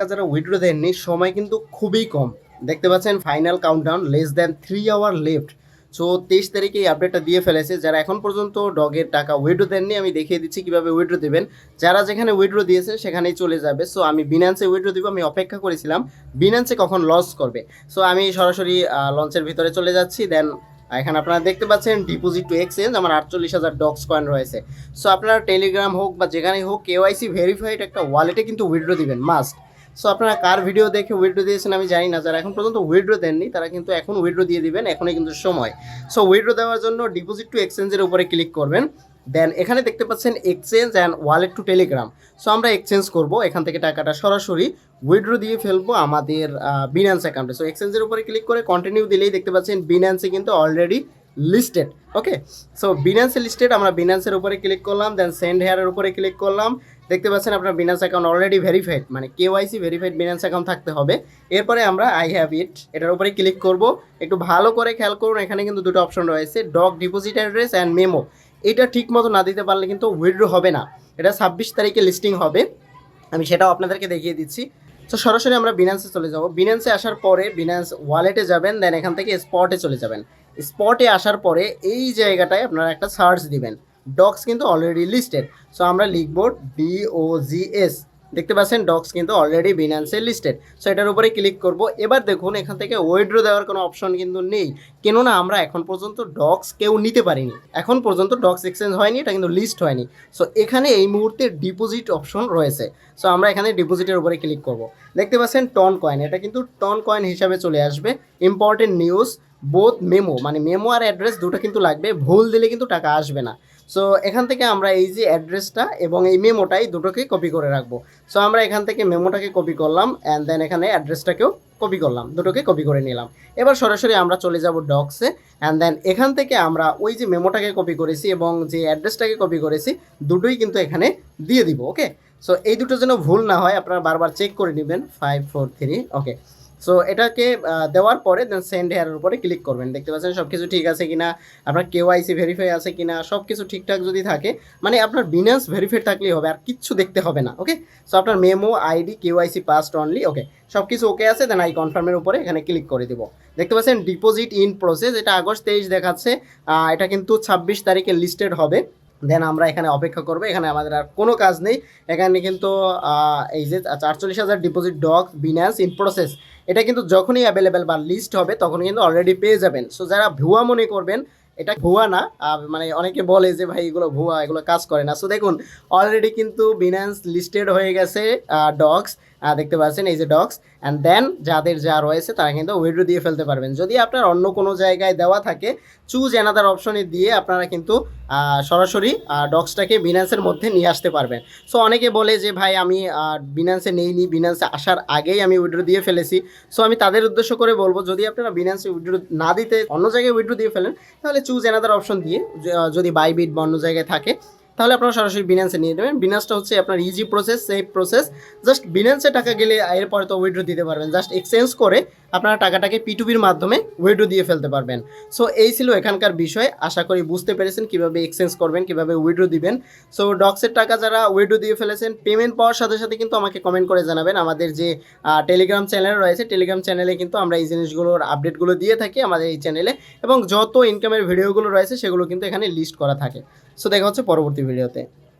যারা উইড্রো দেননি, সময় কিন্তু খুবই কম। দেখতে পাচ্ছেন final countdown less than three hour left so তেইশ তারিখে এই আপডেটটা দিয়ে ফেলেছে। যারা এখন পর্যন্ত ডগের টাকা উইড্রো দেননি, আমি দেখিয়ে দিচ্ছি কীভাবে উইড্রো দেবেন। যারা যেখানে উইড্রো দিয়েছে, সেখানেই চলে যাবে। সো আমি বিনান্সে উইড্রো দিব, আমি অপেক্ষা করেছিলাম বিনান্সে কখন লস করবে। সো আমি সরাসরি লঞ্চের ভিতরে চলে যাচ্ছি। দেন এখানে আপনারা দেখতে পাচ্ছেন ডিপোজিট টু এক্সচেঞ্জ আমার আটচল্লিশ হাজার ডক্স কয়েন রয়েছে। সো আপনারা টেলিগ্রাম হোক বা যেখানেই হোক কেওয়াইসি ভেরিফাইড একটা ওয়ালেটে কিন্তু উইড্রো দিবেন মাস্ট সো আপনারা কার ভিডিও দেখে উইড্রো দিয়েছেন আমি জানি না। যারা এখন পর্যন্ত উইড্রো দেননি, তারা কিন্তু এখন উইড্রো দিয়ে দিবেন, এখনই কিন্তু সময়। সো উইড্রো দেওয়ার জন্য ডিপোজিট টু এক্সচেঞ্জের উপরে ক্লিক করবেন। দেন এখানে দেখতে পাচ্ছেন exchange and wallet to Telegram so আমরা এক্সচেঞ্জ করব, এখান থেকে টাকাটা সরাসরি উইড্রো দিয়ে ফেলব আমাদের বিনান্স অ্যাকাউন্টে সো এক্সচেঞ্জের উপরে ক্লিক করে কন্টিনিউ দিলেই দেখতে পাচ্ছেন বিনান্সে কিন্তু অলরেডি লিস্টেড ওকে সো বিনান্সে লিস্টেড আমরা বিনান্সের উপরে ক্লিক করলাম দেন সেন্ড হেয়ারের উপরে ক্লিক করলাম। দেখতে পাচ্ছেন আপনার বিনান্স অ্যাকাউন্ট অলরেডি ভেরিফাইড মানে কেওয়াইসি ভেরিফাইড বিনান্স অ্যাকাউন্ট থাকতে হবে। এরপরে আমরা আই হ্যাভ ইট এটার উপরে ক্লিক করব। একটু ভালো করে খেয়াল করুন, এখানে কিন্তু দুটো অপশন রয়েছে Dog deposit address and memo এটা ঠিক মতো না দিতে পারলে কিন্তু উইথড্র হবে না। এটা ছাব্বিশ তারিখে লিস্টিং হবে। আমি সেটাও আপনাদেরকে দেখিয়ে দিচ্ছি। তো সরাসরি আমরা বিনান্সে চলে যাব। বিনান্সে আসার পরে বিনান্স ওয়ালেটে যাবেন দেন এখান থেকে স্পটে চলে যাবেন। স্পটে আসার পরে এই জায়গাটায় আপনারা একটা সার্চ দিবেন। ডক্স কিন্তু অলরেডি লিস্টেড সো আমরা লিখব ডিওজিএস দেখতে পাচ্ছেন ডক্স কিন্তু অলরেডি বিনান্সে লিস্টেড সো এটার উপরে ক্লিক করব। এবার দেখুন, এখান থেকে ওয়েড্রো দেওয়ার কোনো অপশন কিন্তু নেই। কেননা, আমরা এখন পর্যন্ত ডক্স কেউ নিতে পারিনি। এখন পর্যন্ত ডক্স এক্সচেঞ্জ হয়নি, এটা কিন্তু লিস্ট হয়নি। সো এখানে এই মুহূর্তে ডিপোজিট অপশন রয়েছে। সো আমরা এখানে ডিপোজিটের উপরে ক্লিক করব। দেখতে পাচ্ছেন টন কয়েন এটা কিন্তু টন কয়েন হিসাবে চলে আসবে। ইম্পর্টেন্ট নিউজ বোথ মেমো মানে মেমো আর অ্যাড্রেস দুটো কিন্তু লাগবে। ভুল দিলে কিন্তু টাকা আসবে না। সো এখান থেকে আমরা এই যে অ্যাড্রেসটা এবং এই মেমোটাই দুটোকে কপি করে রাখব। সো আমরা এখান থেকে মেমোটাকে কপি করলাম অ্যান্ড দেন এখানে অ্যাড্রেসটাকেও কপি করলাম, দুটোকে কপি করে নিলাম। এবার সরাসরি আমরা চলে যাব ডক্সে অ্যান্ড দেন এখান থেকে আমরা ওই যে মেমোটাকে কপি করেছি এবং যে অ্যাড্রেসটাকে কপি করেছি, দুটোই কিন্তু এখানে দিয়ে দিব ওকে সো এই দুটো যেন ভুল না হয়, আপনারা বারবার চেক করে নেবেন five four three okay so এটাকে দেওয়ার পরে দেন সেন্ড হেয়ারের উপরে ক্লিক করবেন। দেখতে পাচ্ছেন সব কিছু ঠিক আছে কিনা, আপনার কেওয়াইসি ভেরিফাই আছে কিনা সব কিছু ঠিকঠাক যদি থাকে মানে আপনার বিনান্স ভেরিফাইড থাকলেই হবে, আর কিচ্ছু দেখতে হবে না ওকে সো আপনার memo ID KYC past only okay সব কিছু ওকে আছে দেন আই কনফার্মের উপরে এখানে ক্লিক করে দিব। দেখতে পাচ্ছেন ডিপোজিট ইন প্রসেস এটা আগস্ট তেইশ দেখাচ্ছে এটা কিন্তু ছাব্বিশ তারিখে লিস্টেড হবে। দেন আমরা এখানে অপেক্ষা করব, এখানে আমাদের আর কোনো কাজ নেই। এখানে কিন্তু এই যে চারচল্লিশ হাজার deposit dog Binance in process এটা কিন্তু যখনই অ্যাভেলেবেল বা লিস্ট হবে তখন কিন্তু অলরেডি পেয়ে যাবেন। সো যারা ভুয়া মনে করবেন এটা ভুয়া না মানে অনেকে বলে যে, ভাই, এগুলো ভুয়া, এগুলো কাজ করে না। সো দেখুন অলরেডি কিন্তু বিনান্স লিস্টেড হয়ে গেছে ডগস দেখতে পাচ্ছেন এই যে ডগস অ্যান্ড দেন যাদের যা রয়েছে, তারা কিন্তু উইড্রো দিয়ে ফেলতে পারবেন। যদি আপনার অন্য কোনো জায়গায় দেওয়া থাকে চুজ অ্যানাদার অপশনে দিয়ে আপনারা কিন্তু সরাসরি ডক্সটাকে বিনান্সের মধ্যে নিয়ে আসতে পারবেন। সো অনেকে বলে যে, ভাই, আমি বিনান্সে নেইনি বিনান্সে আসার আগেই আমি উইড্রো দিয়ে ফেলেছি। সো আমি তাদের উদ্দেশ্য করে বলব, যদি আপনারা বিনান্সে উইড্রো না দিতে, অন্য জায়গায় উইড্রো দিয়ে ফেলেন, তাহলে চুজ এনাদার অপশন দিয়ে যদি বাইবিট বা অন্য জায়গায় থাকে, তাহলে আপনারা সরাসরি বিনান্সে নিয়ে নেবেন। বিনান্সটা হচ্ছে আপনার easy process safe process just বিনান্সে টাকা গেলে এরপরে তো উইড্রো দিতে পারবেন। জাস্ট এক্সচেঞ্জ করে আপনারা টাকাটাকে পিটুবির মাধ্যমে উইড্রো দিয়ে ফেলতে পারবেন। সো এই ছিল এখানকার বিষয়। আশা করি বুঝতে পেরেছেন কীভাবে এক্সচেঞ্জ করবেন, কীভাবে উইড্রো দিবেন। সো ডক্সের টাকা যারা উইড্রো দিয়ে ফেলেছেন পেমেন্ট পাওয়ার সাথে সাথে কিন্তু আমাকে কমেন্ট করে জানাবেন। আমাদের যে টেলিগ্রাম চ্যানেল রয়েছে টেলিগ্রাম চ্যানেলে কিন্তু আমরা এই জিনিসগুলোর আপডেটগুলো দিয়ে থাকি আমাদের এই চ্যানেলে এবং যত ইনকামের ভিডিওগুলো রয়েছে, সেগুলো কিন্তু এখানে লিস্ট করা থাকে। সো দেখা হচ্ছে পরবর্তী ভিডিওতে